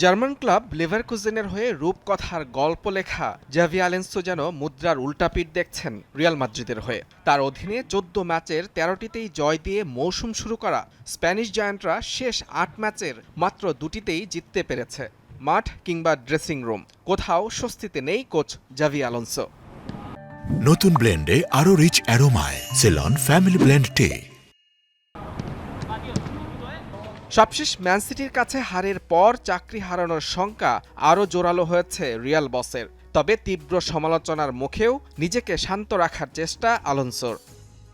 German club লেভারকুজেনের হয়ে রূপকথার গল্প লেখা জাভি আলেন্সো যেন মুদ্রার উল্টাপিট দেখছেন রিয়াল মাদ্রিদের হয়ে। তার অধীনে চোদ্দ ম্যাচের তেরোটিতেই জয় দিয়ে মৌসুম শুরু করা স্প্যানিশ জায়ান্টরা শেষ আট ম্যাচের মাত্র দুটিতেই জিততে পেরেছে মাঠ কিংবা ড্রেসিং রুম। কোথাও স্বস্তিতে নেই কোচ জাভি আলোনসো নতুন ব্লেন্ডে আরও রিচ অ্যারোমায়, সেলন, ফ্যামিলি ব্লেন্ড টে। সবশেষ ম্যান সিটির কাছে হারের পর চাকরি হারানোর শঙ্কা আরও জোরালো হয়েছে রিয়াল বসের। তবে তীব্র সমালোচনার মুখেও নিজেকে শান্ত রাখার চেষ্টা আলোনসোর।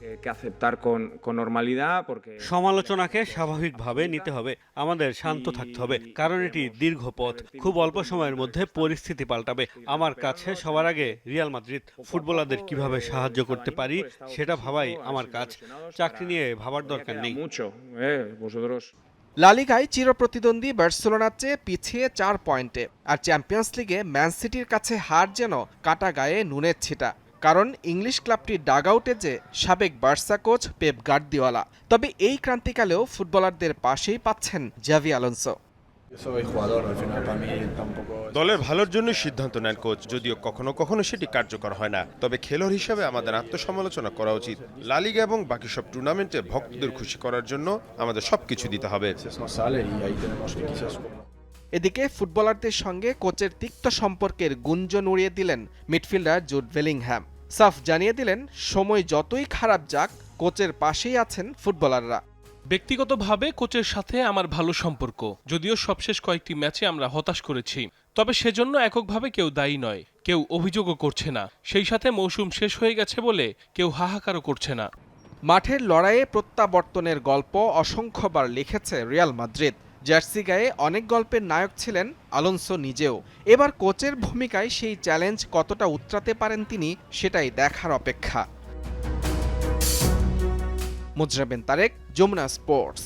que, que aceptar con, con normalidad? porque সমালোচনাকে স্বাভাবিকভাবে নিতে হবে আমাদের শান্ত থাকতে হবে কারণ এটি দীর্ঘ পথ খুব অল্প সময়ের মধ্যে পরিস্থিতি পাল্টাবে। আমার কাছে সবার আগে রিয়াল মাদ্রিদ ফুটবলারদের কীভাবে সাহায্য করতে পারি সেটা ভাবাই আমার কাজ। চাকরি নিয়ে ভাবার দরকার নেই। ¿eh? Vosotros লালিগায় চিরপ্রতিদ্বন্দ্বী বার্সেলোনার চেয়ে পিছিয়ে চার পয়েন্টে, আর চ্যাম্পিয়ন্স লিগে ম্যান সিটির কাছে হার যেন কাটা গায়ে নুনের ছিটা। কারণ ইংলিশ ক্লাবটির ডাগআউটে যে সাবেক বার্সা কোচ পেপ গার্দিওয়ালা। তবে এই ক্রান্তিকালেও ফুটবলারদের পাশেই পাচ্ছেন Xavi Alonso. Soy jugador, al final para mí tampoco দলের ভালোর জন্য সিদ্ধান্ত নেন কোচ যদিও কখনো কখনো সেটি কার্যকর হয় না। তবে খেলোয়াড় হিসেবে আমাদের আত্মসমালোচনা করা উচিত। লালিগা এবং বাকি সব টুর্নামেন্টে ভক্তদের খুশি করার জন্য আমাদের সবকিছু দিতে হবে। no sale y ahí tenemos que quizás এদিকে ফুটবলারদের সঙ্গে কোচের তিক্ত সম্পর্কের গুঞ্জন উড়িয়ে দিলেন মিডফিল্ডার জুড বেলিংহ্যাম। সাফ জানিয়ে দিলেন সময় যতই খারাপ যাক কোচের পাশেই আছেন ফুটবলাররা। ব্যক্তিগতভাবে কোচের সাথে আমার ভালো সম্পর্ক, যদিও সবশেষ কয়েকটি ম্যাচে আমরা হতাশ করেছি। তবে সেজন্য এককভাবে কেউ দায়ী নয়, কেউ অভিযোগও করছে না। সেই সাথে মৌসুম শেষ হয়ে গেছে বলে কেউ হাহাকারও করছে না। মাঠের লড়াইয়ে প্রত্যাবর্তনের গল্প অসংখ্যবার লিখেছে রিয়াল মাদ্রিদ। জার্সি গায়ে অনেক গল্পের নায়ক ছিলেন আলোনসো নিজেও। এবার কোচের ভূমিকায় সেই চ্যালেঞ্জ কতটা উতরাতে পারেন তিনি, সেটাই দেখার অপেক্ষা। মুজরাবেন তারেক যমুনা স্পোর্টস